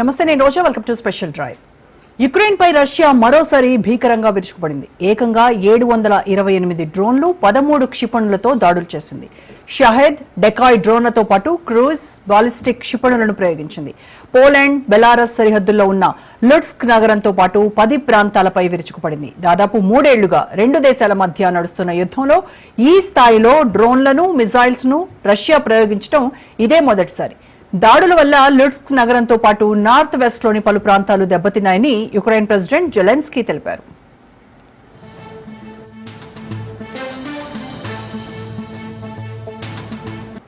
నమస్తే నేను Roja. Welcome to special drive యుక్రెయిన్పై Russia మరోసారి భీకరంగా విరుచుకుపడింది. ఏకంగా ఏడు వందల ఇరవై ఎనిమిది డ్రోన్లు పదమూడు క్షిపణులతో దాడులు చేసింది. షహెద్ డెకాయ్ డ్రోన్లతో పాటు క్రూజ్ బాలిస్టిక్ క్షిపణులను ప్రయోగించింది. పోలాండ్ బెలారస్ సరిహద్దుల్లో ఉన్న లుట్స్క్ నగరంతో పాటు పది ప్రాంతాలపై విరుచుకుపడింది. దాదాపు మూడేళ్ళుగా రెండు దేశాల మధ్య నడుస్తున్న యుద్ధంలో ఈ స్థాయిలో డ్రోన్లను మిజైల్స్ను రష్యా ప్రయోగించడం ఇదే మొదటిసారి. దాడుల వల్ల లుట్స్క్ నగరంతో పాటు నార్త్ వెస్ట్లోని పలు ప్రాంతాలు దెబ్బతిన్నాయని యుక్రెయిన్ ప్రెసిడెంట్ జెలెన్స్కీ తెలిపారు.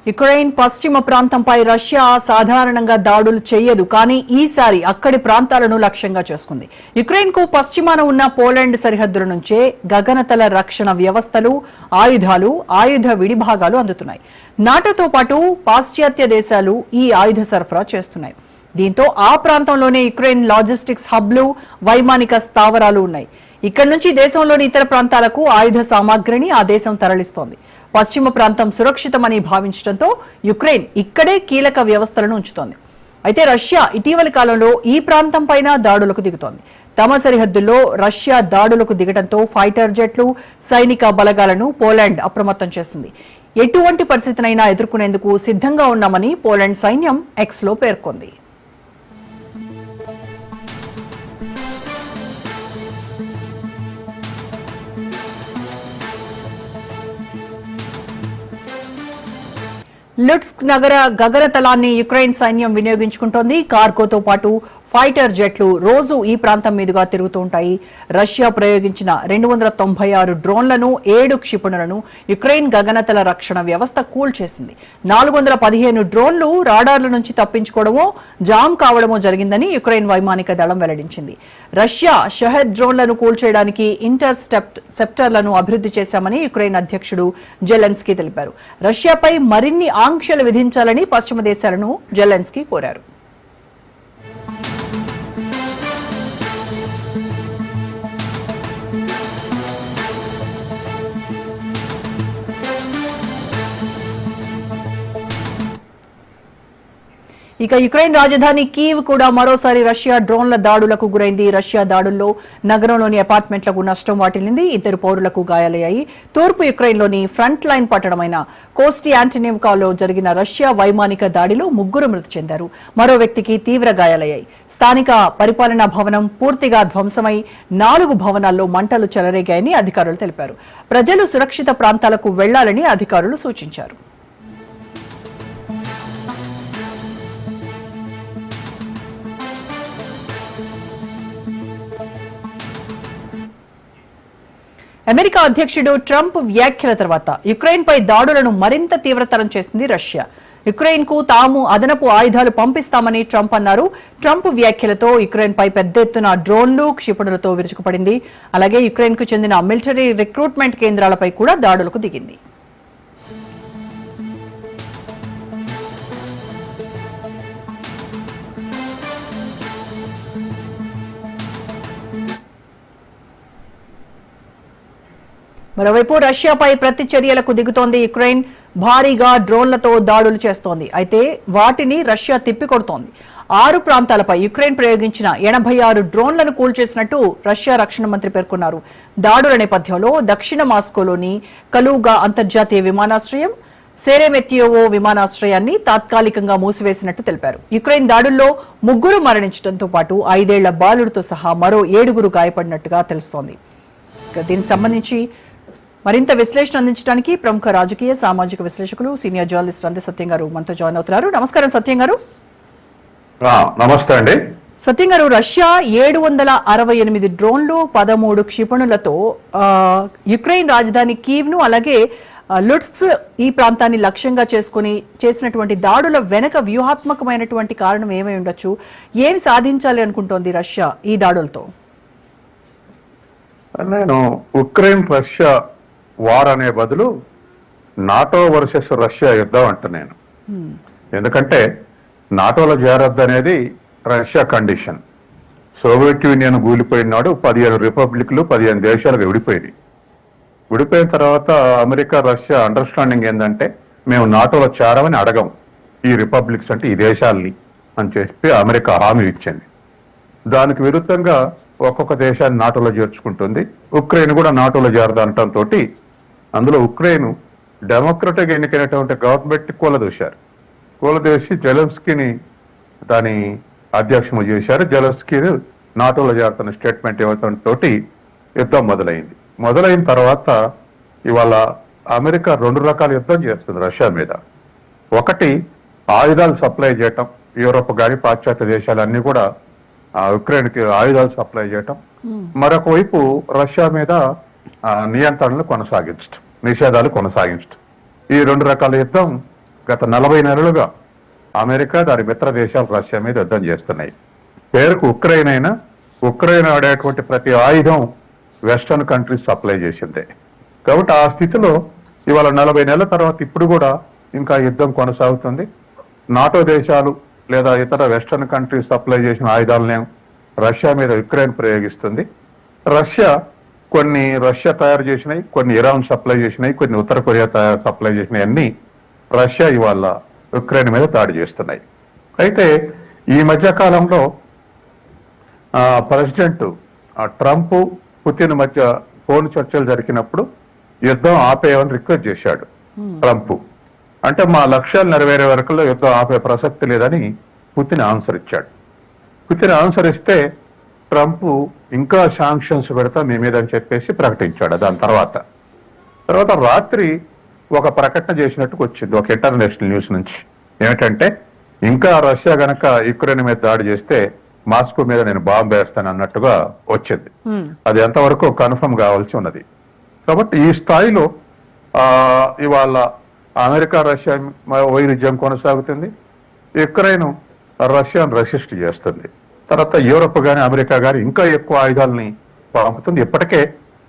యుక్రెయిన్ పశ్చిమ ప్రాంతంపై రష్యా సాధారణంగా దాడులు చేయదు కానీ ఈసారి అక్కడి ప్రాంతాలను లక్ష్యంగా చేసుకుంది. యుక్రెయిన్కు పశ్చిమాన ఉన్న పోలాండ్ సరిహద్దుల నుంచే గగనతల రక్షణ వ్యవస్థలు ఆయుధాలు ఆయుధ విడిభాగాలు అందుతున్నాయి. నాటోతో పాటు పాశ్చాత్య దేశాలు ఈ ఆయుధ సరఫరా చేస్తున్నాయి. దీంతో ఆ ప్రాంతంలోనే యుక్రెయిన్ లాజిస్టిక్స్ హబ్లు వైమానిక స్థావరాలు ఉన్నాయి. ఇక్కడి నుంచి దేశంలోని ఇతర ప్రాంతాలకు ఆయుధ సామాగ్రిని ఆ దేశం తరలిస్తోంది. పశ్చిమ ప్రాంతం సురక్షితమని భావించడంతో యుక్రెయిన్ ఇక్కడే కీలక వ్యవస్థలను ఉంచుతోంది. అయితే రష్యా ఇటీవలి కాలంలో ఈ ప్రాంతం పైన దాడులకు దిగుతోంది. తమ సరిహద్దుల్లో రష్యా దాడులకు దిగడంతో ఫైటర్ జెట్లు సైనిక బలగాలను పోలాండ్ అప్రమత్తం చేసింది. ఎటువంటి పరిస్థితినైనా ఎదుర్కొనేందుకు సిద్ధంగా ఉన్నామని పోలాండ్ సైన్యం ఎక్స్లో పేర్కొంది. లుట్స్క్ నగర గగరతలాన్ని యుక్రెయిన్ సైన్యం వినియోగించుకుంటోంది. కార్గోతో పాటు ఫైటర్ జెట్లు రోజు ఈ ప్రాంతం మీదుగా తిరుగుతూ ఉంటాయి. రష్యా ప్రయోగించిన రెండు వందల తొంభై ఆరు డ్రోన్లను ఏడు క్షిపణులను యుక్రెయిన్ గగనతల రక్షణ వ్యవస్థ కూల్చేసింది నాలుగు వందల పదిహేను డ్రోన్లు రాడార్ల నుంచి తప్పించుకోవడమో జామ్ కావడమో జరిగిందని యుక్రెయిన్ వైమానిక దళం వెల్లడించింది. రష్యా షహెద్ డ్రోన్లను కూల్చేయడానికి ఇంటర్ స్టెప్ సెప్టర్లను అభివృద్ధి చేశామని యుక్రెయిన్ అధ్యక్షుడు జెలెన్స్కీ తెలిపారు. రష్యాపై మరిన్ని ఆంక్షలు విధించాలని పశ్చిమ దేశాలను జెలెన్స్కీ కోరారు. ఇక యుక్రెయిన్ రాజధాని కీవ్ కూడా మరోసారి రష్యా డ్రోన్ల దాడులకు గురైంది. రష్యా దాడుల్లో నగరంలోని అపార్ట్మెంట్లకు నష్టం వాటిల్లింది. ఇద్దరు పౌరులకు గాయాలయ్యాయి. తూర్పు యుక్రెయిన్లోని ఫ్రంట్ లైన్ పట్టణమైన కోస్టి యాంటనివ్కాలో జరిగిన రష్యా వైమానిక దాడిలో ముగ్గురు మృతి చెందారు. మరో వ్యక్తికి తీవ్ర గాయాలయ్యాయి. స్థానిక పరిపాలనా భవనం పూర్తిగా ధ్వంసమై నాలుగు భవనాల్లో మంటలు చెలరేగాయని అధికారులు తెలిపారు. ప్రజలు సురక్షిత ప్రాంతాలకు వెళ్ళాలని అధికారులు సూచించారు. అమెరికా అధ్యక్షుడు ట్రంప్ వ్యాఖ్యల తర్వాత యుక్రెయిన్పై దాడులను మరింత తీవ్రతరం చేసింది రష్యా. యుక్రెయిన్కు తాము అదనపు ఆయుధాలు పంపిస్తామని ట్రంప్ అన్నారు. ట్రంప్ వ్యాఖ్యలతో యుక్రెయిన్పై పెద్ద ఎత్తున డ్రోన్లు క్షిపణులతో విరుచుకుపడింది. అలాగే యుక్రెయిన్కు చెందిన మిలిటరీ రిక్రూట్మెంట్ కేంద్రాలపై కూడా దాడులకు దిగింది. మరోవైపు రష్యాపై ప్రతి చర్యలకు దిగుతోంది యుక్రెయిన్. భారీగా డ్రోన్లతో దాడులు చేస్తోంది. అయితే వాటిని రష్యా తిప్పికొడుతోంది. ఆరు ప్రాంతాలపై యుక్రెయిన్ ప్రయోగించిన ఎనభై ఆరు డ్రోన్లను కూల్చేసినట్టు రష్యా రక్షణ మంత్రి పేర్కొన్నారు. దాడుల నేపథ్యంలో దక్షిణ మాస్కోలోని కలుగా అంతర్జాతీయ విమానాశ్రయం సేరెమెత్యోవో విమానాశ్రయాన్ని తాత్కాలికంగా మూసివేసినట్టు తెలిపారు. యుక్రెయిన్ దాడుల్లో ముగ్గురు మరణించడంతో పాటు ఐదేళ్ళ బాలుడితో సహా మరో ఏడుగురు గాయపడినట్టుగా తెలుస్తోంది. దీనికి సంబంధించి మరింత విశ్లేషణ అందించడానికి ప్రముఖ రాజకీయ సామాజిక విశ్లేషకులు సీనియర్ జర్నలిస్ట్ అందే సత్యం గారు మనతో జాయిన్ అవుతున్నారు. నమస్కారం సత్యం గారు. నమస్తే అండి. సత్యం గారు రష్యా ఏడు వందల అరవై ఎనిమిది డ్రోన్లు పదమూడు క్షిపణులతో యుక్రెయిన్ రాజధాని కీవ్ను అలాగే లుట్స్ ఈ ప్రాంతాన్ని లక్ష్యంగా చేసుకుని చేసినటువంటి దాడుల వెనక వ్యూహాత్మకమైనటువంటి కారణం ఏమై ఉండొచ్చు? ఏమి సాధించాలి అనుకుంటోంది రష్యా ఈ దాడులతో? నేను ఉక్రెయిన్ రష్యా వార్ అనే బదులు నాటో వర్సెస్ రష్యా యుద్ధం అంట నేను. ఎందుకంటే నాటోలో చేరొద్దు అనేది రష్యా కండిషన్. సోవియట్ యూనియన్ కూలిపోయినాడు పదిహేను రిపబ్లిక్లు పదిహేను దేశాలకు విడిపోయినాయి. విడిపోయిన తర్వాత అమెరికా రష్యా అండర్స్టాండింగ్ ఏంటంటే మేము నాటోలో చేరమని అడగం. ఈ రిపబ్లిక్స్ అంటే ఈ దేశాల్ని అని చెప్పి అమెరికా హామీ ఇచ్చింది. దానికి విరుద్ధంగా ఒక్కొక్క దేశాన్ని నాటోలో చేర్చుకుంటుంది. ఉక్రెయిన్ కూడా నాటోలో చేరదంటంతో అందులో ఉక్రెయిన్ డెమోక్రటిక్ ఎన్నికైనటువంటి గవర్నమెంట్ కూలదోశారు. కూలదోసి జెలెన్స్కీని దాని అధ్యక్షము చేశారు. జెలెన్స్కీ నాటోలో చేరుతున్న స్టేట్మెంట్ ఇవ్వడంతో యుద్ధం మొదలైంది. మొదలైన తర్వాత ఇవాళ అమెరికా రెండు రకాల యుద్ధం చేస్తుంది రష్యా మీద. ఒకటి ఆయుధాలు సప్లై చేయటం. యూరోప్ కానీ పాశ్చాత్య దేశాలన్నీ కూడా ఆ, ఉక్రెయిన్కి ఆయుధాలు సప్లై చేయటం. మరొక వైపు రష్యా మీద నియంత్రణలు కొనసాగించడం నిషేధాలు కొనసాగించడం ఈ రెండు రకాల యుద్ధం గత నలభై నెలలుగా అమెరికా దాని మిత్ర దేశాలు రష్యా మీద యుద్ధం చేస్తున్నాయి. పేరుకు ఉక్రెయిన్ అయినా ఉక్రెయిన్ ఆడేటువంటి ప్రతి ఆయుధం వెస్టర్న్ కంట్రీస్ సప్లై చేసిందే. కాబట్టి ఆ స్థితిలో ఇవాళ నలభై నెలల తర్వాత ఇప్పుడు కూడా ఇంకా యుద్ధం కొనసాగుతుంది. నాటో దేశాలు లేదా ఇతర వెస్టర్న్ కంట్రీస్ సప్లై చేసిన ఆయుధాలనే రష్యా మీద ఉక్రెయిన్ ప్రయోగిస్తుంది. రష్యా కొన్ని రష్యా తయారు చేసినాయి కొన్ని ఇరాన్ సప్లై చేసినాయి కొన్ని ఉత్తర కొరియా తయారు సప్లై చేసినాయి అన్ని రష్యా ఇవాళ ఉక్రెయిన్ మీద దాడి చేస్తున్నాయి. అయితే ఈ మధ్య కాలంలో ఆ, ప్రెసిడెంట్ ట్రంప్ పుతిన్ మధ్య ఫోన్ చర్చలు జరిగినప్పుడు యుద్ధం ఆపేయమని రిక్వెస్ట్ చేశాడు ట్రంప్. అంటే మా లక్ష్యాలు నెరవేరే వరకులో యుద్ధం ఆపే ప్రసక్తి లేదని పుతిన్ ఆన్సర్ ఇచ్చాడు. పుతిన్ ఆన్సర్ ఇస్తే ట్రంప్ ఇంకా శాంక్షన్స్ పెడతా మీ మీద అని చెప్పేసి ప్రకటించాడు దాని తర్వాత. తర్వాత రాత్రి ఒక ప్రకటన చేసినట్టుకు వచ్చింది ఒక ఇంటర్నేషనల్ న్యూస్ నుంచి. ఏమిటంటే ఇంకా రష్యా గనక యుక్రెయిన్ మీద దాడి చేస్తే మాస్కో మీద నేను బాంబు వేస్తాను అన్నట్టుగా వచ్చింది. అది ఎంతవరకు కన్ఫర్మ్ కావాల్సి ఉన్నది. కాబట్టి ఈ స్థాయిలో ఆ, ఇవాళ అమెరికా రష్యా వైరుధ్యం కొనసాగుతుంది. యుక్రెయిన్ రష్యాను రెసిస్ట్ చేస్తుంది. తర్వాత యూరప్ గాని అమెరికా గాని ఇంకా ఎక్కువ ఆయుధాలని పంపుతుంది ఇప్పటికే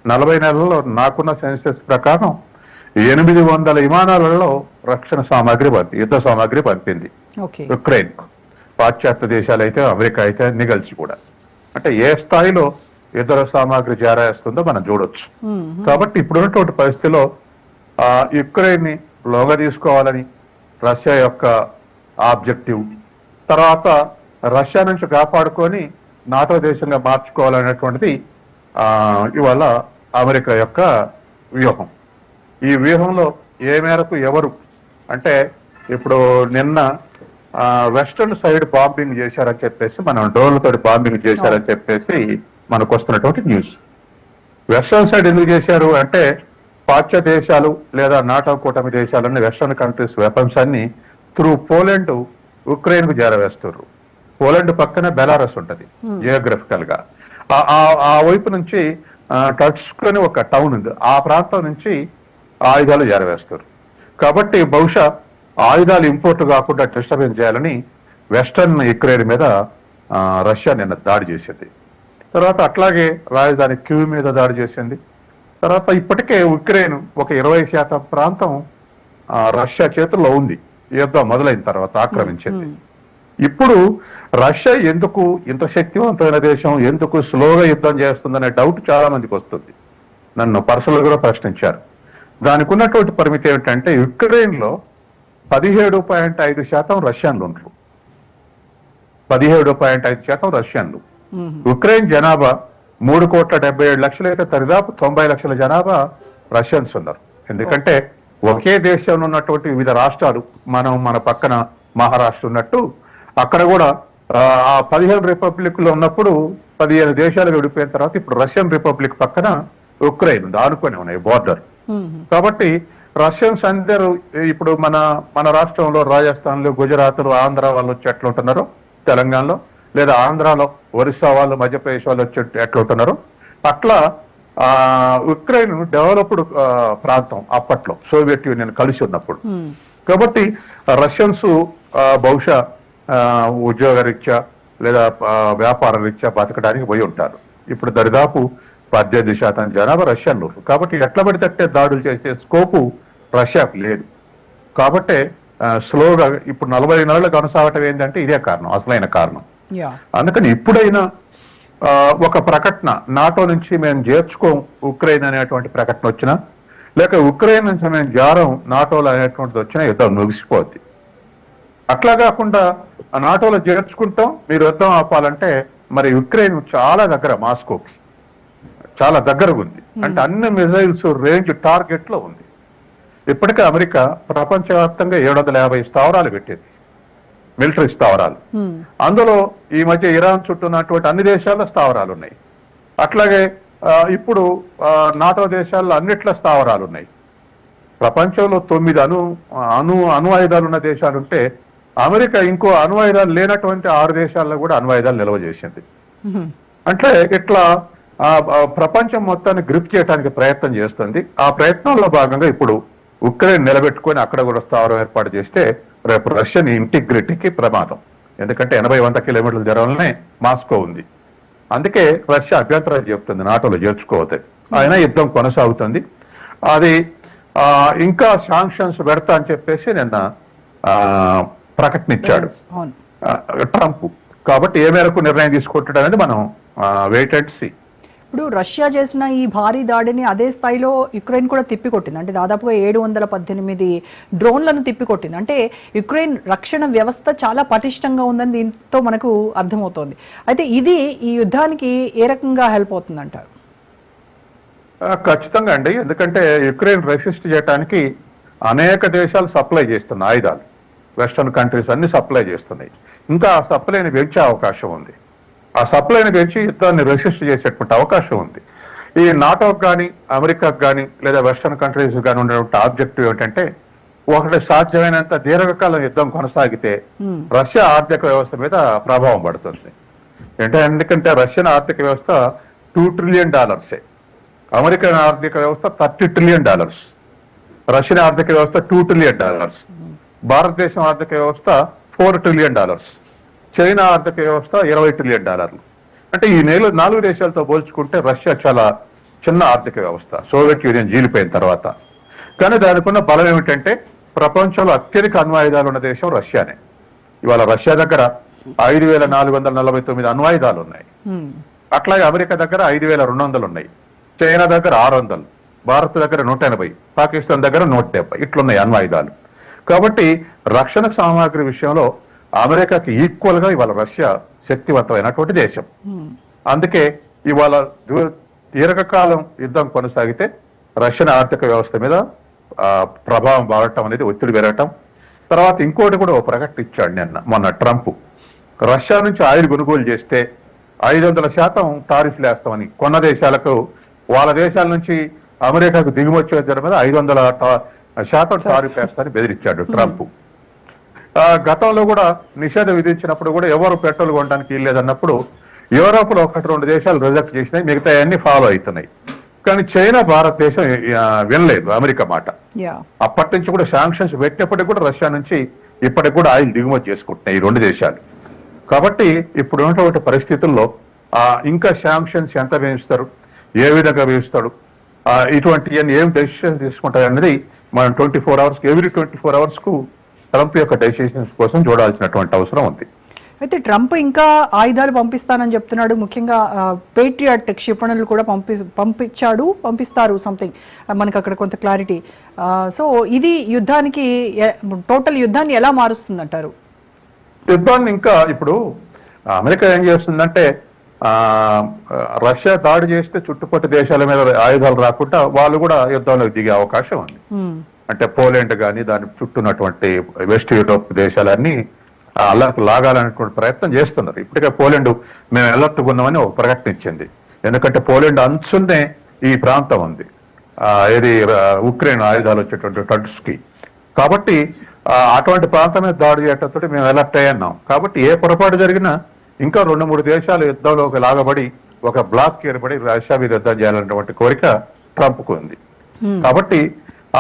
నలభై నెలల్లో నాకున్న సెన్సెస్ ప్రకారం ఎనిమిది వందల విమానాలలో రక్షణ సామాగ్రి పంపి యుద్ధ సామాగ్రి పంపింది. ఓకే. ఉక్రెయిన్ పాశ్చాత్య దేశాలు అయితే అమెరికా అయితే కలిసి కూడా. అంటే ఏ స్థాయిలో ఇతర సామాగ్రి జారేస్తుందో మనం చూడొచ్చు. కాబట్టి ఇప్పుడున్నటువంటి పరిస్థితిలో ఆ యుక్రెయిన్ని లోగా తీసుకోవాలని రష్యా యొక్క ఆబ్జెక్టివ్ తర్వాత రష్యా నుంచి కాపాడుకొని నాటో దేశంగా మార్చుకోవాలనేటువంటిది ఆ ఇవాళ అమెరికా యొక్క వ్యూహం. ఈ వ్యూహంలో ఏ మేరకు ఎవరు అంటే ఇప్పుడు నిన్న వెస్టర్న్ సైడ్ బాంబింగ్ చేశారని చెప్పేసి మనం డ్రోన్లతో బాంబింగ్ చేశారని చెప్పేసి మనకు వస్తున్నటువంటి న్యూస్. వెస్టర్న్ సైడ్ ఎందుకు చేశారు అంటే పాశ్చాత్య దేశాలు లేదా నాటో కూటమి దేశాలన్నీ వెస్టర్న్ కంట్రీస్ వెపన్స్ అన్ని త్రూ పోలాండ్ ఉక్రెయిన్కు చేరవేస్తారు పోలాండ్ పక్కన బెలారస్ ఉంటది జియోగ్రఫికల్గా ఆ- వైపు నుంచి టచ్క్ అని ఒక టౌన్ ఉంది. ఆ ప్రాంతం నుంచి ఆయుధాలు చేరవేస్తారు కాబట్టి బహుశా ఆయుధాలు ఇంపోర్ట్ కాకుండా డిస్టర్బెన్స్ చేయాలని వెస్టర్న్ యుక్రెయిన్ మీద రష్యా నిన్న దాడి చేసింది. తర్వాత అట్లాగే రాజధాని క్యూ మీద దాడి చేసింది. తర్వాత ఇప్పటికే ఉక్రెయిన్ ఒక ఇరవై శాతం ప్రాంతం రష్యా చేతుల్లో ఉంది. యుద్ధం మొదలైన తర్వాత ఆక్రమించింది. ఇప్పుడు రష్యా ఎందుకు ఇంత శక్తివంతమైన దేశం ఎందుకు స్లోగా యుద్ధం చేస్తుందనే డౌట్ చాలా మందికి వస్తుంది. నన్ను పర్సనల్ కూడా ప్రశ్నించారు. దానికి ఉన్నటువంటి పరిమితి ఏమిటంటే యుక్రెయిన్లో పదిహేడు పాయింట్ ఐదు శాతం రష్యన్లు ఉంటారు పదిహేడు పాయింట్ ఐదు శాతం రష్యన్లు. ఉక్రెయిన్ జనాభా మూడు కోట్ల డెబ్బై ఏడు లక్షలు అయితే దరిదాపు తొంభై లక్షల జనాభా రష్యన్స్ ఉన్నారు. ఎందుకంటే ఒకే దేశంలో ఉన్నటువంటి వివిధ రాష్ట్రాలు మనం మన పక్కన మహారాష్ట్ర ఉన్నట్టు అక్కడ కూడా ఆ, పదిహేను రిపబ్లిక్లో ఉన్నప్పుడు పదిహేను దేశాలు విడిపోయిన తర్వాత ఇప్పుడు రష్యన్ రిపబ్లిక్ పక్కన ఉక్రెయిన్ ఉంది ఆనుకొని ఉన్నాయి బోర్డర్. కాబట్టి రష్యన్స్ అందరూ ఇప్పుడు మన మన రాష్ట్రంలో రాజస్థాన్లో గుజరాత్లో ఆంధ్ర వాళ్ళు వచ్చి ఎట్లా ఉంటున్నారో? తెలంగాణలో లేదా ఆంధ్రాలో ఒరిస్సా వాళ్ళు మధ్యప్రదేశ్ వాళ్ళు వచ్చి ఎట్లా ఉంటున్నారో? అట్లా ఆ ఉక్రెయిన్ డెవలప్డ్ ప్రాంతం అప్పట్లో సోవియట్ యూనియన్ కలిసి ఉన్నప్పుడు. కాబట్టి రష్యన్స్ బహుశా ఆ, ఉద్యోగ రీత్యా లేదా వ్యాపార రీత్యా బతకడానికి పోయి ఉంటారు. ఇప్పుడు దరిదాపు పద్దెనిమిది శాతం జనాభా రష్యన్లు. కాబట్టి ఎట్లా పడితే దాడులు చేసే స్కోపు రష్యాకు లేదు. కాబట్టి స్లోగా ఇప్పుడు నలభై నెలలు కొనసాగటం ఏంటంటే ఇదే కారణం అసలైన కారణం. అందుకని ఇప్పుడైనా ఒక ప్రకటన నాటో నుంచి మేము చేర్చుకోం ఉక్రెయిన్ అనేటువంటి ప్రకటన వచ్చినా లేక ఉక్రెయిన్ నుంచి మేము జారం నాటోలో అనేటువంటిది వచ్చినా యుద్ధం ముగిసిపోద్ది. అట్లా కాకుండా ఆ నాటోలో చేర్చుకుంటాం మీరు యుద్ధం ఆపాలంటే మరి యుక్రెయిన్ చాలా దగ్గర మాస్కోకి. చాలా దగ్గరగా ఉంది. అంటే అన్ని మిజైల్స్ రేంజ్ టార్గెట్లో ఉంది. ఇప్పటికే అమెరికా ప్రపంచవ్యాప్తంగా ఏడు వందల యాభై స్థావరాలు పెట్టింది. మిలిటరీ స్థావరాలు. అందులో ఈ మధ్య ఇరాన్ చుట్టూ ఉన్నటువంటి అన్ని దేశాల్లో స్థావరాలు ఉన్నాయి. అట్లాగే ఇప్పుడు నాటో దేశాల్లో అన్నిట్ల స్థావరాలు ఉన్నాయి. ప్రపంచంలో తొమ్మిది అణు అణు అణు ఆయుధాలు ఉన్న దేశాలు ఉంటే అమెరికా ఇంకో అణు ఆయుధాలు లేనటువంటి ఆరు దేశాల్లో కూడా అణు ఆయుధాలు నిల్వ చేసింది. అంటే ఇట్లా ఆ, ప్రపంచం మొత్తాన్ని గ్రిప్ చేయడానికి ప్రయత్నం చేస్తుంది. ఆ ప్రయత్నంలో భాగంగా ఇప్పుడు ఉక్రెయిన్ నిలబెట్టుకొని అక్కడ కూడా స్థావరం ఏర్పాటు చేస్తే రేపు రష్యన్ ఇంటిగ్రిటీకి ప్రమాదం. ఎందుకంటే ఎనభై వంద కిలోమీటర్ల దూరంలోనే మాస్కో ఉంది. అందుకే రష్యా అభ్యంతరాలు చెప్తుంది నాటోలో చేర్చుకోవద్దు. అయినా యుద్ధం కొనసాగుతుంది. అది ఇంకా శాంక్షన్స్ పెడతా అని చెప్పేసి నిన్న ఆ, ప్రకటన ఇచ్చాడు ట్రంప్. కాబట్టి ఏ మేరకు నిర్ణయం తీసుకుంటాడు అనేది మనం వెయిట్ అండ్ సి ఇప్పుడు రష్యా చేసిన ఈ భారీ దాడిని అదే స్థాయిలో యుక్రెయిన్ కూడా తిప్పికొట్టింది. అంటే దాదాపుగా ఏడు వందల పద్దెనిమిది డ్రోన్లను తిప్పికొట్టింది. అంటే యుక్రెయిన్ రక్షణ వ్యవస్థ చాలా పటిష్టంగా ఉందని దీంతో మనకు అర్థమవుతోంది. అయితే ఇది ఈ యుద్ధానికి ఏ రకంగా హెల్ప్ అవుతుంది అంటారు ఖచ్చితంగా అండి. ఎందుకంటే యుక్రెయిన్ రెసిస్ట్ చేయడానికి అనేక దేశాలు సప్లై చేస్తున్నాయి ఆయుధాలు. వెస్టర్న్ కంట్రీస్ అన్ని సప్లై చేస్తున్నాయి. ఇంకా ఆ సప్లైని పెంచే అవకాశం ఉంది. ఆ సప్లైని పెంచి యుద్ధాన్ని రెసిస్ట్ చేసేటువంటి అవకాశం ఉంది. ఈ నాటోకి కానీ అమెరికాకు కానీ లేదా వెస్టర్న్ కంట్రీస్ కానీ ఉన్నటువంటి ఆబ్జెక్టివ్ ఏంటంటే ఒకటి సాధ్యమైనంత దీర్ఘకాలం యుద్ధం కొనసాగితే రష్యా ఆర్థిక వ్యవస్థ మీద ప్రభావం పడుతుంది. అంటే ఎందుకంటే రష్యన్ ఆర్థిక వ్యవస్థ టూ ట్రిలియన్ డాలర్సే అమెరికన్ ఆర్థిక వ్యవస్థ థర్టీ ట్రిలియన్ డాలర్స్ రష్యన్ ఆర్థిక వ్యవస్థ టూ ట్రిలియన్ డాలర్స్ భారతదేశం ఆర్థిక వ్యవస్థ ఫోర్ ట్రిలియన్ డాలర్స్. చైనా ఆర్థిక వ్యవస్థ ఇరవై ట్రిలియన్ డాలర్లు. అంటే ఈ నేల నాలుగు దేశాలతో పోల్చుకుంటే రష్యా చాలా చిన్న ఆర్థిక వ్యవస్థ. సోవియట్ యూనియన్ జీలిపోయిన తర్వాత. కానీ దానికి ఉన్న బలం ఏమిటంటే ప్రపంచంలో అత్యధిక అణ్వాయుధాలు ఉన్న దేశం రష్యానే. ఇవాళ రష్యా దగ్గర ఐదు వేల నాలుగు వందల నలభై తొమ్మిది అణ్వాయుధాలు ఉన్నాయి. అట్లాగే అమెరికా దగ్గర ఐదు వేల రెండు వందలు ఉన్నాయి. చైనా దగ్గర ఆరు వందలు. భారత్ దగ్గర నూట ఎనభై. పాకిస్తాన్ దగ్గర నూట డెబ్బై. ఇట్లున్నాయి అణ్వాయుధాలు. కాబట్టి రక్షణ సామాగ్రి విషయంలో అమెరికాకి ఈక్వల్గా ఇవాళ రష్యా శక్తివంతమైనటువంటి దేశం. అందుకే ఇవాళ దీర్ఘకాలం యుద్ధం కొనసాగితే రష్యన్ ఆర్థిక వ్యవస్థ మీద ప్రభావం బాగటం అనేది ఒత్తిడి పెరగటం. తర్వాత ఇంకోటి కూడా ఒక ప్రకటన ఇచ్చాడు నిన్న మొన్న ట్రంప్. రష్యా నుంచి ఆయిల్ కొనుగోలు చేస్తే ఐదు వందల శాతం టారిఫ్లు వేస్తామని కొన్న దేశాలకు వాళ్ళ దేశాల నుంచి అమెరికాకు దిగుమతి వచ్చే మీద ఐదు వందల శాతం టారిఫ్ వేస్తామని బెదిరించాడు ట్రంప్. గతంలో కూడా నిషేధం విధించినప్పుడు కూడా ఎవరు పెట్రోల్ కొనడానికి వీల్లేదన్నప్పుడు యూరోప్లో ఒకటి రెండు దేశాలు రిజెక్ట్ చేసినాయి మిగతా అన్ని ఫాలో అవుతున్నాయి. కానీ చైనా భారతదేశం వినలేదు అమెరికా మాట. అప్పటి నుంచి కూడా శాంక్షన్స్ పెట్టినప్పటికి కూడా రష్యా నుంచి ఇప్పటికి కూడా ఆయిల్ దిగుమతి చేసుకుంటున్నాయి ఈ రెండు దేశాలు. కాబట్టి ఇప్పుడు ఉన్నటువంటి పరిస్థితుల్లో ఆ ఇంకా శాంక్షన్స్ ఎంత వేయిస్తారు ఏ విధంగా వేయిస్తాడు ఇటువంటి ఏం డెసిషన్ తీసుకుంటారు అనేది మనం twenty four hours every twenty four అవర్స్కు Trump యొక్క డెసిషన్స్ కోసం చూడాల్సినటువంటి అవసరం ఉంది. అయితే ట్రంప్ ఇంకా ఆయుధాలు పంపిస్తానని చెప్తున్నాడు. ముఖ్యంగా పేట్రియాట్ క్షిపణులు కూడా పంపి పంపించాడు పంపిస్తారు సంథింగ్ మనకు అక్కడ కొంత క్లారిటీ సో ఇది యుద్ధానికి టోటల్ యుద్ధాన్ని ఎలా మారుస్తుంది అంటారు యుద్ధాన్ని ఇంకా ఇప్పుడు అమెరికా ఏం చేస్తుందంటే రష్యా దాడి చేస్తే చుట్టుపక్కల దేశాల మీద ఆయుధాలు రాకుండా వాళ్ళు కూడా యుద్ధంలోకి దిగే అవకాశం ఉంది. అంటే పోలాండ్ కానీ దాని చుట్టూ ఉన్నటువంటి వెస్ట్ యూరోప్ దేశాలన్నీ అల్లర్కు లాగాలనేటువంటి ప్రయత్నం చేస్తున్నారు. ఇప్పటికే పోలాండ్ మేము అలర్ట్ ఉన్నామని ఒక ప్రకటన ఇచ్చింది. ఎందుకంటే పోలాండ్ అంచునే ఈ ప్రాంతం ఉంది. ఆ, ఉక్రెయిన్ ఆయుధాలు వచ్చేటువంటి టర్క్స్కి కాబట్టి అటువంటి ప్రాంతం మీద దాడి చేయటంతో మేము అలర్ట్ అయ్యాన్నాం కాబట్టి ఏ పొరపాటు జరిగినా ఇంకా రెండు మూడు దేశాలు యుద్ధంలోకి లాగబడి ఒక బ్లాక్ ఏర్పడి రష్యా మీద యుద్ధం చేయాలన్నటువంటి కోరిక ట్రంప్కు ఉంది. కాబట్టి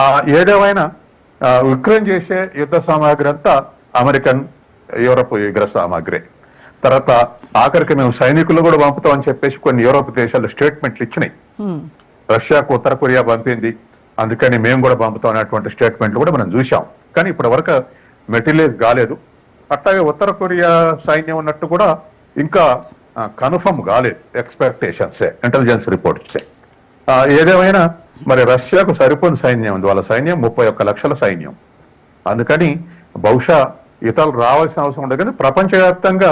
ఆ ఏదేమైనా ఉక్రెయిన్ చేసే యుద్ధ సామాగ్రి అంతా అమెరికన్ యూరప్ యుగ్ర సామాగ్రి. తర్వాత ఆఖరికి మేము సైనికులు కూడా పంపుతామని చెప్పేసి కొన్ని యూరోప్ దేశాలు స్టేట్మెంట్లు ఇచ్చినాయి. రష్యాకు ఉత్తర కొరియా పంపింది. అందుకని మేము కూడా పంపుతాం అనేటువంటి స్టేట్మెంట్లు కూడా మనం చూసాం కానీ ఇప్పటి వరకు మెటీరియలైజ్ కాలేదు. అట్లాగే ఉత్తర కొరియా సైన్యం ఉన్నట్టు కూడా ఇంకా కన్ఫర్మ్ కాలేదు. ఎక్స్పెక్టేషన్స్ ఇంటెలిజెన్స్ రిపోర్ట్స్ ఏదేమైనా మరి రష్యాకు సరిపోని సైన్యం ఉంది. వాళ్ళ సైన్యం ముప్పై ఒక్క లక్షల సైన్యం. అందుకని బహుశా ఇతరులు రావాల్సిన అవసరం ఉండదు. కానీ ప్రపంచవ్యాప్తంగా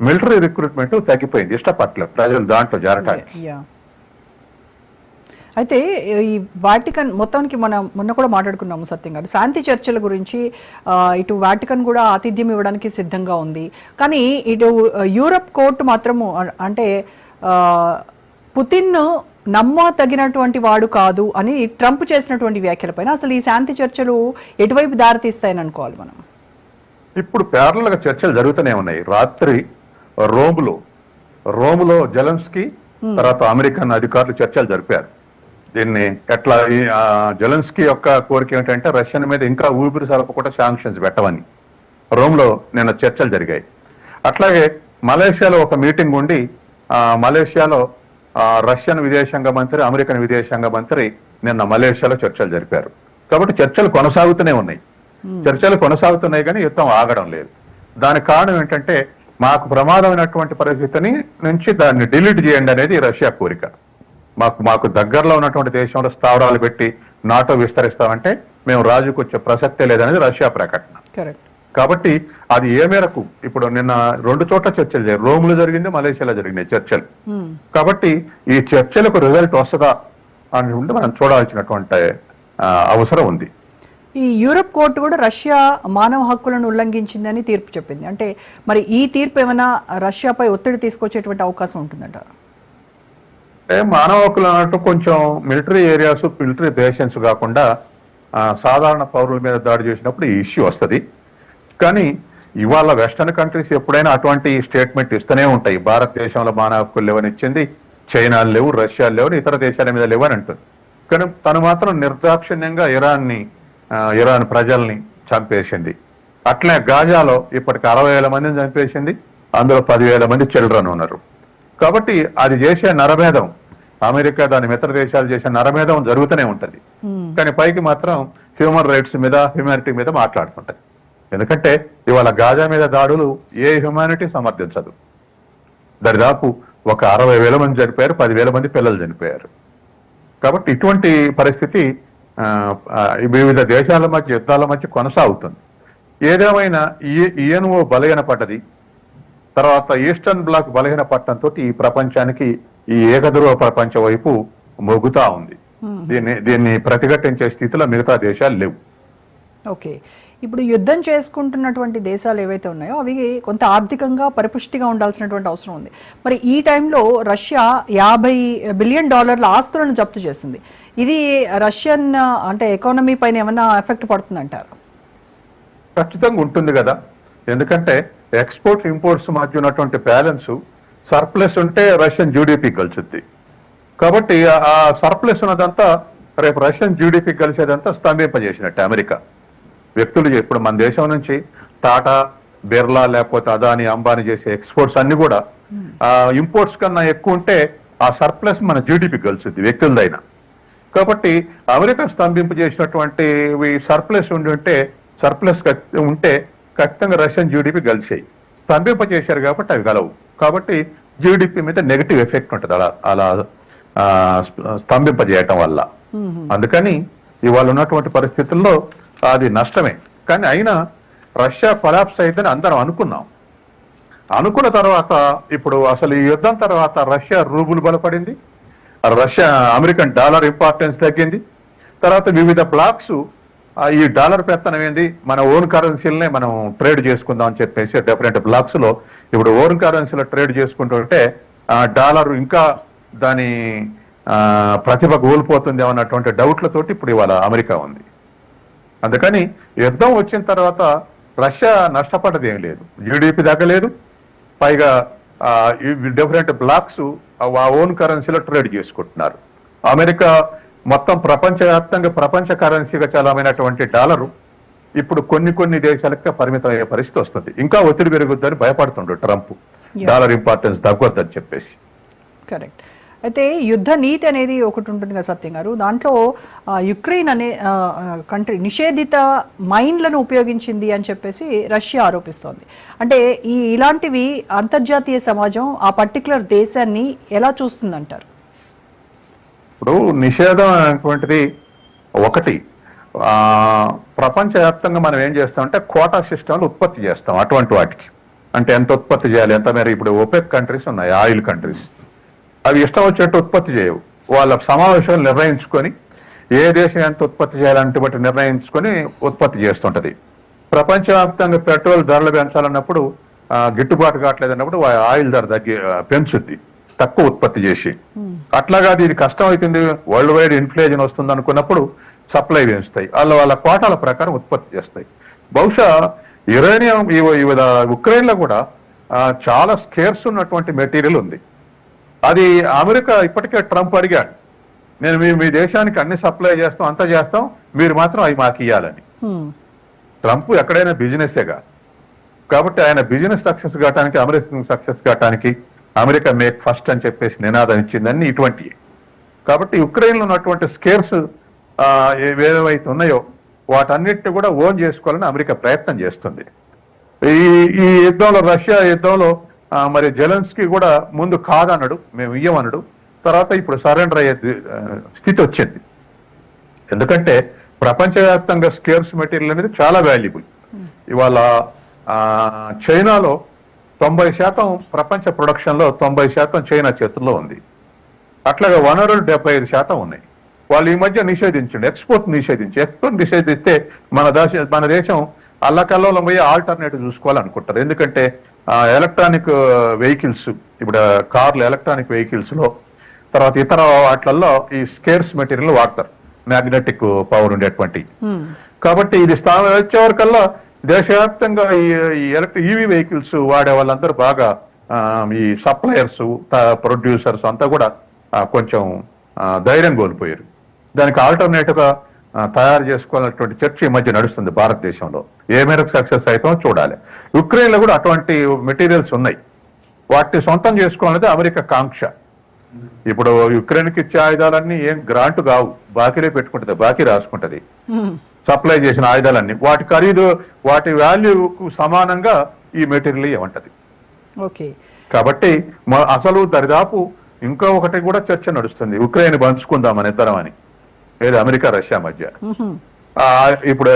మిలిటరీ రిక్రూట్మెంట్ తగ్గిపోయింది. ఇష్టపడలేదు ప్రజలు దాంట్లో చేరటానికి అయితే ఈ వాటికన్ మొత్తానికి మనం మొన్న కూడా మాట్లాడుకున్నాము సత్యం గారు శాంతి చర్చల గురించి ఇటు వాటికన్ కూడా ఆతిథ్యం ఇవ్వడానికి సిద్ధంగా ఉంది. కానీ ఇటు యూరప్ కోర్టు మాత్రము అంటే పుతిన్ నమ్మ తగినటువంటి వాడు కాదు అని ట్రంప్ చేసినటువంటి వ్యాఖ్యలపైన అసలు ఈ శాంతి చర్చలు ఎటువైపు దారితీస్తాయని అనుకోవాలి మనం? ఇప్పుడు ప్యారల్గా చర్చలు జరుగుతూనే ఉన్నాయి. రాత్రి రోములో రోములో జెలెన్స్కీ తర్వాత అమెరికన్ అధికారులు చర్చలు జరిపారు. దీన్ని ఎట్లా జెలెన్స్కీ యొక్క కోరిక ఏంటంటే రష్యన్ మీద ఇంకా ఊపిరి సలపకుండా శాంక్షన్స్ పెట్టమని రోమ్లో నిన్న చర్చలు జరిగాయి. అట్లాగే మలేషియాలో ఒక మీటింగ్ ఉండి మలేషియాలో ఆ, రష్యన్ విదేశాంగ మంత్రి అమెరికన్ విదేశాంగ మంత్రి నిన్న మలేషియాలో చర్చలు జరిపారు. కాబట్టి చర్చలు కొనసాగుతూనే ఉన్నాయి. చర్చలు కొనసాగుతున్నాయి కానీ యుద్ధం ఆగడం లేదు. దానికి కారణం ఏంటంటే మాకు ప్రమాదమైనటువంటి పరిస్థితిని నుంచి దాన్ని డిలీట్ చేయండి అనేది రష్యా కోరిక. మాకు మాకు దగ్గరలో ఉన్నటువంటి దేశంలో స్థావరాలు పెట్టి నాటో విస్తరిస్తామంటే మేము రాజుకు వచ్చే ప్రసక్తే లేదనేది రష్యా ప్రకటన. కాబట్టి అది ఏ మేరకు? ఇప్పుడు నిన్న రెండు చోట్ల చర్చలు జరిగాయి. రోమ్లో జరిగింది మలేషియాలో జరిగినాయి చర్చలు. కాబట్టి ఈ చర్చలకు రిజల్ట్ వస్తుందా అని ఉంటే మనం చూడాల్సినటువంటి అవసరం ఉంది. ఈ యూరప్ కోర్టు కూడా రష్యా మానవ హక్కులను ఉల్లంఘించిందని తీర్పు చెప్పింది. అంటే మరి ఈ తీర్పు ఏమైనా రష్యాపై ఒత్తిడి తీసుకొచ్చేటువంటి అవకాశం ఉంటుందంటారు? అంటే మానవ హక్కులు అన్నట్టు కొంచెం మిలిటరీ ఏరియాస్ మిలిటరీ దేశన్స్ కాకుండా సాధారణ పౌరుల మీద దాడి చేసినప్పుడు ఈ ఇష్యూ వస్తుంది. కానీ ఇవాళ వెస్టర్న్ కంట్రీస్ ఎప్పుడైనా అటువంటి స్టేట్మెంట్ ఇస్తూనే ఉంటాయి. భారతదేశంలో మానవ హక్కులు లేవని ఇచ్చింది చైనా లేవు రష్యా లేవు ఇతర దేశాల మీద లేవని అంటుంది. కానీ తను మాత్రం నిర్దాక్షిణ్యంగా ఇరాన్ని ఇరాన్ ప్రజల్ని చంపేసింది. అట్లే గాజాలో ఇప్పటికి అరవై వేల మందిని చంపేసింది అందులో పదివేల మంది చిల్డ్రన్ ఉన్నారు. కాబట్టి అది చేసే నరమేధం అమెరికా దాని మిత్ర దేశాలు చేసే నరమేధం జరుగుతూనే ఉంటది. కానీ పైకి మాత్రం హ్యూమన్ రైట్స్ మీద హ్యూమానిటీ మీద మాట్లాడుతుంటది. ఎందుకంటే ఇవాళ గాజా మీద దాడులు ఏ హ్యూమానిటీ సమర్థించదు. దరిదాపు ఒక అరవై వేల మంది చనిపోయారు పదివేల మంది పిల్లలు చనిపోయారు. కాబట్టి ఇటువంటి పరిస్థితి వివిధ దేశాల మధ్య యుద్ధాల మధ్య కొనసాగుతుంది. ఏదేమైనా ఈఎన్ఓ బలహీనపడ్డది తర్వాత ఈస్టర్న్ బ్లాక్ బలహీన పట్టడంతో ఈ ప్రపంచానికి ఈ ఏకధ్రువ ప్రపంచం వైపు మొగ్గుతా ఉంది. దీన్ని దీన్ని ప్రతిఘటించే స్థితిలో మిగతా దేశాలు లేవు. ఓకే. ఇప్పుడు యుద్ధం చేసుకుంటున్నటువంటి దేశాలు ఏవైతే ఉన్నాయో అవి కొంత ఆర్థికంగా పరిపుష్టిగా ఉండాల్సినటువంటి అవసరం ఉంది. మరి ఈ టైంలో రష్యా యాభై బిలియన్ డాలర్ల ఆస్తులను జప్తు చేసింది. ఇది రష్యన్ అంటే ఎకానమీ పైన ఏమైనా ఎఫెక్ట్ పడుతుందంటారు? ఖచ్చితంగా ఉంటుంది కదా. ఎందుకంటే ఎక్స్పోర్ట్ ఇంపోర్ట్స్ మధ్య ఉన్నటువంటి బ్యాలెన్స్ సర్ప్లస్ ఉంటే రష్యన్ జీడిపి కలిసిద్ది కాబట్టి ఆ- సర్ప్లస్ ఉన్నదంతా రేపు రష్యన్ జీడిపి కలిసేదంతా స్తంభింపజేసినట్టు అమెరికా. వ్యక్తులు ఇప్పుడు మన దేశం నుంచి టాటా బిర్లా లేకపోతే అదాని అంబానీ చేసే ఎక్స్పోర్ట్స్ అన్ని కూడా ఆ ఇంపోర్ట్స్ కన్నా ఎక్కువ ఉంటే ఆ సర్ప్లస్ మన జీడిపి కలిసిద్ది వ్యక్తులదైనా. కాబట్టి అమెరికా స్తంభింపు చేసినటువంటి సర్ప్లస్ ఉండి ఉంటే సర్ప్లస్ ఉంటే ఖచ్చితంగా రష్యన్ జీడిపి కలిసాయి స్తంభింప చేశారు కాబట్టి అవి గలవు. కాబట్టి జీడిపి మీద నెగటివ్ ఎఫెక్ట్ ఉంటుంది. అలా అలా ఆ, స్తంభింపజేయటం వల్ల. అందుకని ఇవాళ ఉన్నటువంటి పరిస్థితుల్లో అది నష్టమే. కానీ అయినా రష్యా కొలాప్స్ అయితేనే అందరం అనుకున్నాం. అనుకున్న తర్వాత ఇప్పుడు అసలు ఈ యుద్ధం తర్వాత రష్యా రూబుల్ బలపడింది. రష్యా అమెరికన్ డాలర్ ఇంపార్టెన్స్ తగ్గింది. తర్వాత వివిధ బ్లాక్స్ ఈ డాలర్ పెత్తనం ఏంది? మన ఓన్ కరెన్సీలనే మనం ట్రేడ్ చేసుకుందాం అని చెప్పేసి డిఫరెంట్ బ్లాక్స్లో ఇప్పుడు ఓన్ కరెన్సీలో ట్రేడ్ చేసుకుంటుంటే ఆ డాలర్ ఇంకా దాని ప్రతిభ కోల్పోతుంది అన్నటువంటి డౌట్లతోటి ఇప్పుడు ఇవాళ అమెరికా ఉంది. అందుకని యుద్ధం వచ్చిన తర్వాత రష్యా నష్టపడ్డది ఏం లేదు. జీడిపి తగ్గలేదు పైగా డిఫరెంట్ బ్లాక్స్ ఆ ఓన్ కరెన్సీలో ట్రేడ్ చేసుకుంటున్నారు. అమెరికా మొత్తం ప్రపంచవ్యాప్తంగా ప్రపంచ కరెన్సీగా చలమైనటువంటి డాలరు ఇప్పుడు కొన్ని కొన్ని దేశాలకు పరిమితం అయ్యే పరిస్థితి వస్తుంది. ఇంకా ఒత్తిడి పెరుగుద్దని భయపడుతుండ్రు ట్రంప్. డాలర్ ఇంపార్టెన్స్ తగ్గొద్దని చెప్పేసి. కరెక్ట్ అయితే యుద్ధ నీతి అనేది ఒకటి ఉంటుంది కదా సత్యం గారు. దాంట్లో యుక్రెయిన్ అనే కంట్రీ నిషేధిత మైన్లను ఉపయోగించింది అని చెప్పేసి రష్యా ఆరోపిస్తోంది. అంటే ఈ ఇలాంటివి అంతర్జాతీయ సమాజం ఆ పర్టికులర్ దేశాన్ని ఎలా చూస్తుందంటారు? ఇప్పుడు నిషేధం అనేటువంటిది ఒకటి. ప్రపంచవ్యాప్తంగా మనం ఏం చేస్తామంటే కోటా సిస్టంలు ఉత్పత్తి చేస్తాం అటువంటి వాటికి. అంటే ఎంత ఉత్పత్తి చేయాలి ఎంత మేర ఇప్పుడు ఓపెక్ కంట్రీస్ ఉన్నాయి ఆయిల్ కంట్రీస్. అవి ఇష్టం వచ్చినట్టు ఉత్పత్తి చేయవు. వాళ్ళ సమావేశాలు నిర్ణయించుకొని ఏ దేశం ఎంత ఉత్పత్తి చేయాలంటే బట్టి నిర్ణయించుకొని ఉత్పత్తి చేస్తుంటది. ప్రపంచవ్యాప్తంగా పెట్రోల్ ధరలు పెంచాలన్నప్పుడు గిట్టుబాటు కావట్లేదన్నప్పుడు అన్నప్పుడు ఆయిల్ ధర తగ్గి పెంచుద్ది. తక్కువ ఉత్పత్తి చేసి. అట్లాగా అది ఇది కష్టం అవుతుంది. వరల్డ్ వైడ్ ఇన్ఫ్లేషన్ వస్తుంది అనుకున్నప్పుడు సప్లై పెంచుతాయి. వాళ్ళ వాళ్ళ కోటాల ప్రకారం ఉత్పత్తి చేస్తాయి. బహుశా యురేనియం ఉక్రెయిన్లో కూడా చాలా స్కేర్స్ ఉన్నటువంటి మెటీరియల్ ఉంది. అది అమెరికా ఇప్పటికే ట్రంప్ అడిగాడు. నేను మీ మీ దేశానికి అన్ని సప్లై చేస్తాం అంతా చేస్తాం మీరు మాత్రం అవి మాకు ఇవ్వాలని హ్మ్. ట్రంప్ ఎక్కడైనా బిజినెసేగా కాబట్టి ఆయన బిజినెస్ సక్సెస్ కావడానికి అమెరికా సక్సెస్ కావడానికి అమెరికా మేక్ ఫస్ట్ అని చెప్పేసి నినాదం ఇచ్చిందని ఇటువంటివి కాబట్టి ఉక్రెయిన్లో ఉన్నటువంటి స్కేర్స్ ఏవేవైతే ఉన్నాయో వాటన్నిటిని కూడా ఓన్ చేసుకోవాలని అమెరికా ప్రయత్నం చేస్తుంది. ఈ ఈ యుద్ధంలో రష్యా యుద్ధంలో మరి జెలెన్స్కి కూడా ముందు కాదనడు మేము ఇయ్యమనడు తర్వాత ఇప్పుడు సరెండర్ అయ్యే స్థితి వచ్చింది. ఎందుకంటే ప్రపంచవ్యాప్తంగా స్కేర్స్ మెటీరియల్ అనేది చాలా వాల్యుబుల్. ఇవాళ చైనాలో తొంభై శాతం ప్రపంచ ప్రొడక్షన్లో తొంభై శాతం చైనా చేతుల్లో ఉంది. అట్లాగే వనరులు డెబ్బై ఐదు శాతం ఉన్నాయి. వాళ్ళు ఈ మధ్య నిషేధించండి ఎక్స్పోర్ట్ నిషేధించి ఎక్స్పోర్ట్ నిషేధిస్తే మన దేశ మన దేశం అల్లకల్లోలం పోయి ఆల్టర్నేటివ్ చూసుకోవాలనుకుంటారు. ఎందుకంటే ఎలక్ట్రానిక్ వెహికల్స్ ఇప్పుడు కార్లు ఎలక్ట్రానిక్ వెహికల్స్లో తర్వాత ఇతర వాటిలలో ఈ స్కేర్స్ మెటీరియల్ వాడతారు. మ్యాగ్నెటిక్ పవర్ ఉండేటువంటి. కాబట్టి ఇది స్థానం వచ్చే వరకల్లా దేశవ్యాప్తంగా ఈ ఎలక్ట్రిక్ ఈవీ వెహికల్స్ వాడే వాళ్ళందరూ బాగా ఈ సప్లయర్స్ ప్రొడ్యూసర్స్ అంతా కూడా కొంచెం ధైర్యం కోల్పోయారు. దానికి ఆల్టర్నేటివ్గా తయారు చేసుకోవాలన్నటువంటి చర్చ ఈ మధ్య నడుస్తుంది భారతదేశంలో. ఏ మేరకు సక్సెస్ అవుతామో చూడాలి. యుక్రెయిన్లో కూడా అటువంటి మెటీరియల్స్ ఉన్నాయి. వాటిని సొంతం చేసుకోవాలనేది అమెరికా కాంక్ష. ఇప్పుడు యుక్రెయిన్కి ఇచ్చే ఆయుధాలన్నీ ఏం గ్రాంట్ కావు. బాకీలే పెట్టుకుంటది బాకీ రాసుకుంటది. సప్లై చేసిన ఆయుధాలన్నీ వాటి ఖరీదు వాటి వాల్యూకు సమానంగా ఈ మెటీరియల్ ఏమంటది? ఓకే. కాబట్టి అసలు దరిదాపు ఇంకో ఒకటి కూడా చర్చ నడుస్తుంది. ఉక్రెయిన్ పంచుకుందాం అని ఇద్దరం అని. ఏది? అమెరికా రష్యా మధ్య. ఇప్పుడు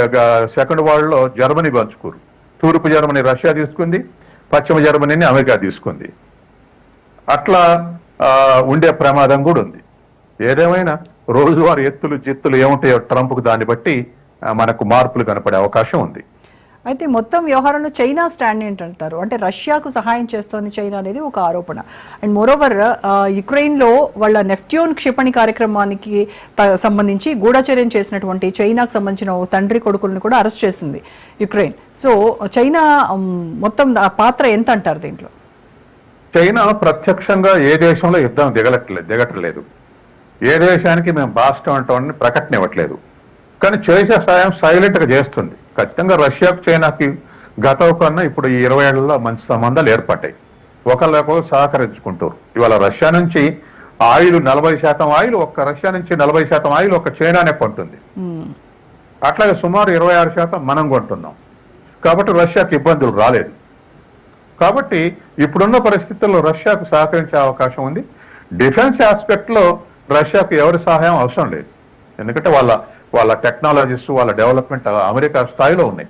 సెకండ్ వరల్డ్లో జర్మనీ పంచుకోరు. తూర్పు జర్మనీ రష్యా తీసుకుంది పశ్చిమ జర్మనీని అమెరికా తీసుకుంది. అట్లా ఉండే ప్రమాదం కూడా ఉంది. ఏదేమైనా రోజువారీ ఎత్తులు జిత్తులు ఏముంటాయో ట్రంప్కు దాన్ని బట్టి మనకు మార్పులు కనపడే అవకాశం ఉంది. అయితే మొత్తం వ్యవహారంలో చైనా స్టాండ్ ఏంటంటారు? అంటే రష్యాకు సహాయం చేస్తోంది చైనా అనేది ఒక ఆరోపణ. అండ్ మోరోవర్ యుక్రెయిన్లో వాళ్ళ నెఫ్ట్యూన్ క్షిపణి కార్యక్రమానికి సంబంధించి గూఢచర్యం చేసినటువంటి చైనాకు సంబంధించిన తండ్రి కొడుకులను కూడా అరెస్ట్ చేసింది యుక్రెయిన్. సో చైనా మొత్తం ఆ పాత్ర ఎంత అంటారు దీంట్లో? చైనా ప్రత్యక్షంగా ఏ దేశంలో యుద్ధం దిగలట్లేదు దిగట్లేదు. ఏ దేశానికి మేము బాస్టం అంటామని ప్రకటన ఇవ్వట్లేదు. కానీ చేసే సాయం సైలెంట్గా చేస్తుంది. ఖచ్చితంగా రష్యాకు చైనాకి గతం కన్నా ఇప్పుడు ఈ ఇరవై ఏళ్ళలో మంచి సంబంధాలు ఏర్పడ్డాయి. ఒకళ్ళొకరు సహకరించుకుంటారు. ఇవాళ రష్యా నుంచి ఆయిల్ నలభై శాతం ఆయిల్ ఒక్క రష్యా నుంచి నలభై శాతం ఆయిల్ ఒక చైనానే కొంటుంది. అట్లాగే సుమారు ఇరవై ఆరు శాతం మనం కొంటున్నాం. కాబట్టి రష్యాకి ఇబ్బందులు రాలేదు. కాబట్టి ఇప్పుడున్న పరిస్థితుల్లో రష్యాకు సహకరించే అవకాశం ఉంది. డిఫెన్స్ ఆస్పెక్ట్లో రష్యాకు ఎవరి సహాయం అవసరం లేదు. ఎందుకంటే వాళ్ళ వాళ్ళ టెక్నాలజీస్ వాళ్ళ డెవలప్మెంట్ అమెరికా స్థాయిలో ఉన్నాయి.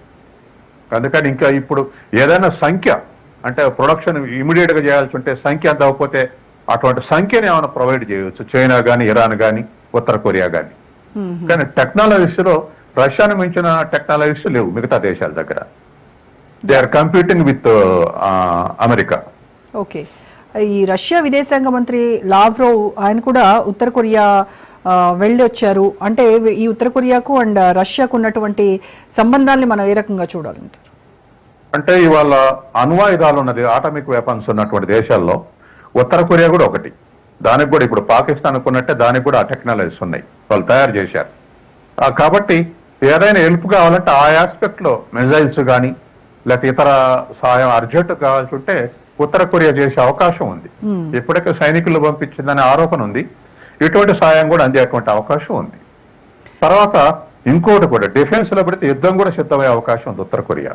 అందుకని ఇంకా ఇప్పుడు ఏదైనా సంఖ్య అంటే ప్రొడక్షన్ ఇమీడియట్గా చేయాల్సి ఉంటే సంఖ్య అంత అవ్వకపోతే అటువంటి సంఖ్యని ఏమైనా ప్రొవైడ్ చేయవచ్చు. చైనా కానీ ఇరాన్ కానీ ఉత్తర కొరియా కానీ కానీ టెక్నాలజీస్లో రష్యాను మించిన టెక్నాలజీస్ లేవు మిగతా దేశాల దగ్గర. They are competing with America. Okay. ఈ రష్యా విదేశాంగ మంత్రి లావ్రోవ్ ఆయన కూడా ఉత్తర కొరియా వెళ్ళి వచ్చారు అంటే ఈ ఉత్తర కొరియాకు అండ్ రష్యాకు ఉన్నటువంటి సంబంధాల్ని మనం ఏ రకంగా చూడాలంటారు? అంటే ఇవాళ అణ్వాయుధాలు ఉన్నది ఆటమిక్ వెపన్స్ ఉన్నటువంటి దేశాల్లో ఉత్తర కొరియా కూడా ఒకటి. దానికి కూడా ఇప్పుడు పాకిస్తాన్ అనుకున్నట్టే దానికి కూడా ఆ టెక్నాలజీస్ ఉన్నాయి. వాళ్ళు తయారు చేశారు. కాబట్టి ఏదైనా హెల్ప్ కావాలంటే ఆ ఆస్పెక్ట్లో మిజైల్స్ కానీ లేకపోతే ఇతర సహాయం అర్జెంట్ కావాల్సి ఉంటే ఉత్తర కొరియా చేసే అవకాశం ఉంది. ఇప్పటికే సైనికులు పంపించిందనే ఆరోపణ ఉంది. ఇటువంటి సాయం కూడా అందేటువంటి అవకాశం ఉంది. తర్వాత ఇంకోటి కూడా డిఫెన్స్లో పెడితే యుద్ధం కూడా సిద్ధమయ్యే అవకాశం ఉంది ఉత్తర కొరియా.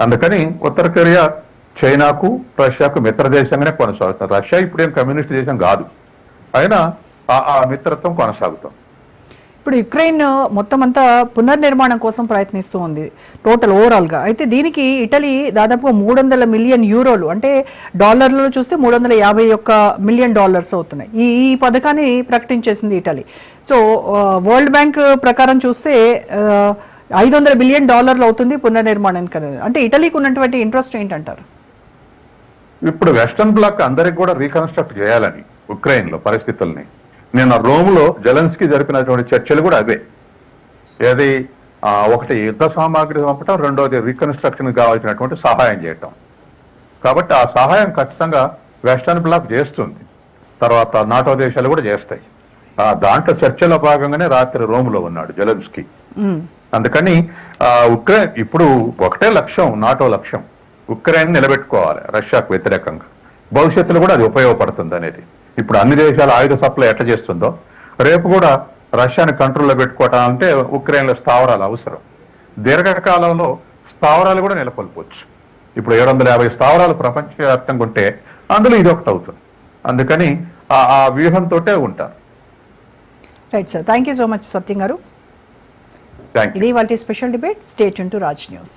అందుకని ఉత్తర కొరియా చైనాకు రష్యాకు మిత్ర దేశంగానే కొనసాగుతుంది. రష్యా ఇప్పుడేం కమ్యూనిస్ట్ దేశం కాదు. అయినా ఆ- ఆ మిత్రత్వం కొనసాగుతుంది. ఇప్పుడు యుక్రెయిన్ మొత్తం అంతా పునర్నిర్మాణం కోసం ప్రయత్నిస్తూ ఉంది టోటల్ ఓవరాల్గా అయితే దీనికి ఇటలీ దాదాపుగా మూడు వందల మిలియన్ యూరోలు అంటే డాలర్లలో చూస్తే మూడు వందల యాభై ఒక్క మిలియన్ డాలర్స్ అవుతున్నాయి. ఈ ఈ పథకాన్ని ప్రకటించేసింది ఇటలీ. సో వరల్డ్ బ్యాంక్ ప్రకారం చూస్తే ఐదు వందల బిలియన్ డాలర్లు అవుతుంది పునర్నిర్మాణానికి అనేది అంటే ఇటలీకి ఉన్నటువంటి ఇంట్రెస్ట్ ఏంటంటారు? ఇప్పుడు వెస్టర్న్ బ్లాక్ అందరికి కూడా రీకన్స్ట్రక్ట్ చేయాలని ఉక్రెయిన్లో పరిస్థితుల్ని. నిన్న రోమ్లో జెలెన్స్కీ జరిపినటువంటి చర్చలు కూడా అవే. ఏది? ఒకటి యుద్ధ సామాగ్రి పంపటం రెండోది రీకన్స్ట్రక్షన్ కావాల్సినటువంటి సహాయం చేయటం. కాబట్టి ఆ సహాయం ఖచ్చితంగా వెస్టర్న్ బ్లాక్ చేస్తుంది. తర్వాత నాటో దేశాలు కూడా చేస్తాయి. ఆ దాంట్లో చర్చలో భాగంగానే రాత్రి రోమ్లో ఉన్నాడు జెలెన్స్కీ. అందుకని ఆ, ఉక్రెయిన్ ఇప్పుడు ఒకటే లక్ష్యం నాటో లక్ష్యం. ఉక్రెయిన్ నిలబెట్టుకోవాలి రష్యాకు వ్యతిరేకంగా. భవిష్యత్తులో కూడా అది ఉపయోగపడుతుంది అనేది. ఇప్పుడు అన్ని దేశాల ఆయుధ సప్లై ఎట్లా చేస్తుందో రేపు కూడా రష్యాని కంట్రోల్లో పెట్టుకోవటం అంటే ఉక్రెయిన్లో స్థావరాలు అవసరం. దీర్ఘకాలంలో స్థావరాలు కూడా నెలకొల్పవచ్చు ఇప్పుడు ఏడు వందల యాభై స్థావరాలు ప్రపంచవ్యాప్తంగా ఉంటే అందులో ఇది ఒకటి అవుతుంది. అందుకని ఆ వ్యూహంతో ఉంటారు. Right sir thank you so much Satyam గారు. ఇది వాళ్ళ special debate state to Raj news